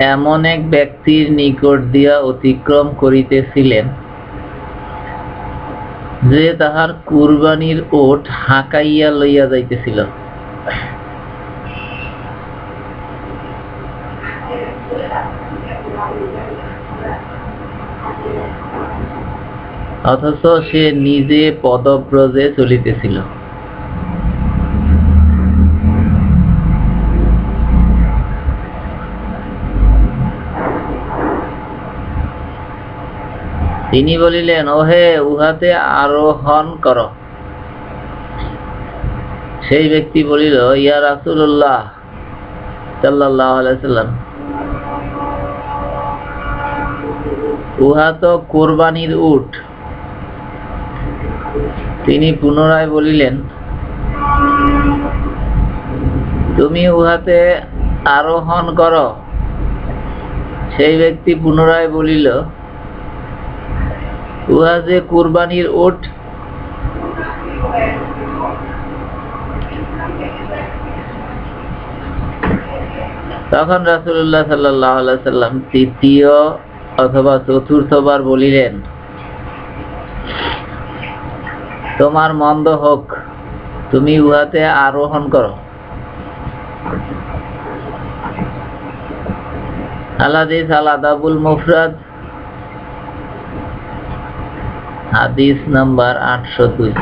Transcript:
এমন এক ব্যক্তির নিকট দিয়া অতিক্রম করিতেছিলেন যে তাহার কুরবানির ওট হাঁকাইয়া লইয়া যাইতেছিল। অথচ সে নিজে পদব্রজে চলিতেছিল। তিনি বলিলেন, ওহে, উহাতে আরোহণ কর। সেই ব্যক্তি বলিল, ইয়া রাসূলুল্লাহ সাল্লাল্লাহু আলাইহি সাল্লাম উহা তো কোরবানির উট। তিনি পুনরায় বলিলেন, তুমি উহাতে আরোহণ কর। সেই ব্যক্তি পুনরায় বলিল, উহা যে কুরবানির ওট, তখন রাসুল্লাহ আলাইহি সাল্লাম তৃতীয় অথবা চতুর্থবার বলিলেন তোমার মন্দ হোক তুমি উহাতে আরোহণ করো। আলাদিস আলাদাবুল মুফরাদ হাদিস নাম্বার আটশো দুই।